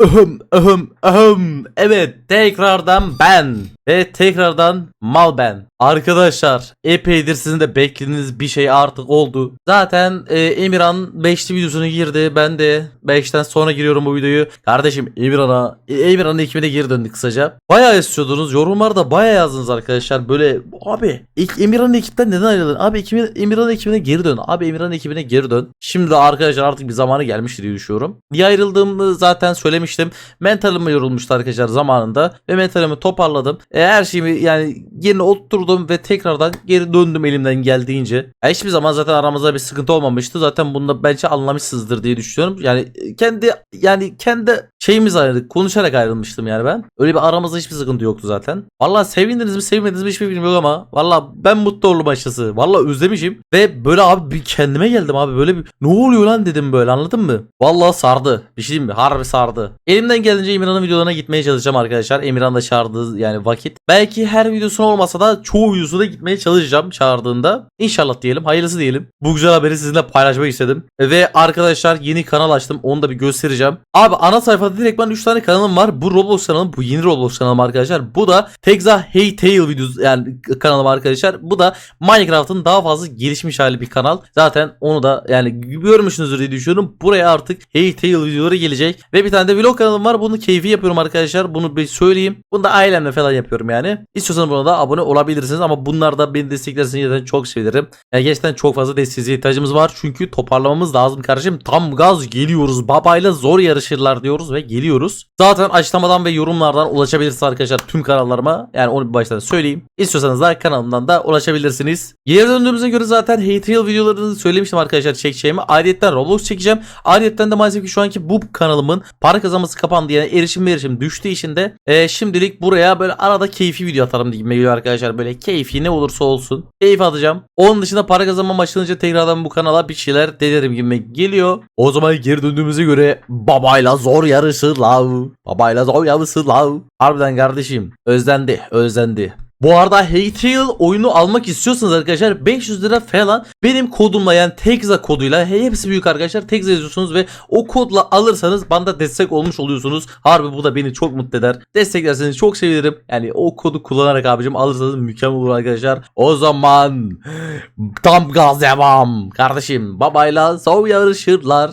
Ahım ahım ahım. Evet tekrardan ben. Ve tekrardan mal ben. Arkadaşlar epeydir sizin de beklediğiniz bir şey artık oldu. Zaten e, Emirhan 5'li videosunu girdi. Ben de 5'ten sonra giriyorum bu videoyu. Kardeşim Emirhan'a e, Emirhan'ın ekibine geri döndük kısaca. Bayağı istiyordunuz. Yorumlarda bayağı yazdınız arkadaşlar. Böyle abi ilk Emirhan'ın ekipten neden ayrıldın? Abi ekibin, Emirhan'ın ekibine geri dön. Abi Emirhan'ın ekibine geri dön. Şimdi arkadaşlar artık bir zamanı gelmiştir diye düşünüyorum. Niye ayrıldığımı zaten söylemiştim. Mentalim yorulmuştu arkadaşlar zamanında. Ve mentalimi toparladım. E, her şeyimi yani yerine oturturdum ve tekrardan geri döndüm elimden geldiğince. Ya hiçbir zaman zaten aramızda bir sıkıntı olmamıştı. Zaten bunda bence anlamışsınızdır diye düşünüyorum. Yani e, kendi yani kendi şeyimiz ayrıldık. Konuşarak ayrılmıştım yani ben. Öyle bir aramızda hiçbir sıkıntı yoktu zaten. Vallahi sevindiniz mi sevmediniz mi hiçbir yok ama. Vallahi ben mutlu oldum açıkçası. Vallahi özlemişim. Ve böyle abi bir kendime geldim abi. Böyle bir ne oluyor lan dedim böyle anladın mı? Vallahi sardı. Bir şey diyeyim mi? Harbi sardı. Elimden geldiğince Emirhan'ın videolarına gitmeye çalışacağım arkadaşlar. Emirhan da çağırdığı yani vakit. Belki her videosu olmasa da çoğu videosuna gitmeye çalışacağım çağırdığında. İnşallah diyelim. Hayırlısı diyelim. Bu güzel haberi sizinle paylaşmak istedim. Ve arkadaşlar yeni kanal açtım. Onu da bir göstereceğim. Abi ana sayfada direktman 3 tane kanalım var. Bu Roblox kanalım. Bu yeni Roblox kanalım arkadaşlar. Bu da Tekza Hey Tail videosu yani kanalım arkadaşlar. Bu da Minecraft'ın daha fazla gelişmiş hali bir kanal. Zaten onu da yani görmüşsünüzdür diye düşünüyorum. Buraya artık Hey Tail videoları gelecek. Ve bir tane de vlog kanalım var. Bunu keyfi yapıyorum arkadaşlar. Bunu bir söyleyeyim. Bunu da ailemle falan yapıyorum yani. İstiyorsanız buna da abone olabilirsiniz ama bunlar da beni desteklerseniz zaten çok sevinirim. Yani gerçekten çok fazla desteğe ihtiyacımız var. Çünkü toparlamamız lazım kardeşim. Tam gaz geliyoruz. Babayla zor yarışırlar diyoruz ve geliyoruz. Zaten açıklamadan ve yorumlardan ulaşabilirsiniz arkadaşlar tüm kanallarıma. Yani onu bir baştan söyleyeyim. İstiyorsanız da kanalımdan da ulaşabilirsiniz. Geri döndüğümüze göre zaten Hate Reel videolarını söylemiştim arkadaşlar çekeceğimi. Ayrıyetten Roblox çekeceğim. Ayrıyetten de maalesef ki şu anki bu kanalımın para kazanması kapandı. Yani erişim erişim düştüğü için de e, şimdilik buraya böyle arada keyfi video atarım diye geliyor arkadaşlar. Böyle keyfi ne olursa olsun. Keyif atacağım. Onun dışında para kazanma başlanınca tekrardan bu kanala bir şeyler denerim gibi geliyor. O zaman geri döndüğümüze göre babayla zor yarışırlar. Babayla zor yarışırlar. Harbiden kardeşim özlendi özlendi. Bu arada Haytail oyunu almak istiyorsanız arkadaşlar 500 lira falan benim kodumla yani Tekza koduyla hepsi büyük arkadaşlar Tekza yazıyorsunuz ve o kodla alırsanız bana destek olmuş oluyorsunuz. Harbi bu da beni çok mutlu eder. Desteklerseniz çok sevinirim. Yani o kodu kullanarak abicim alırsanız mükemmel olur arkadaşlar. O zaman tam gaz devam. Kardeşim babayla sov yarışırlar.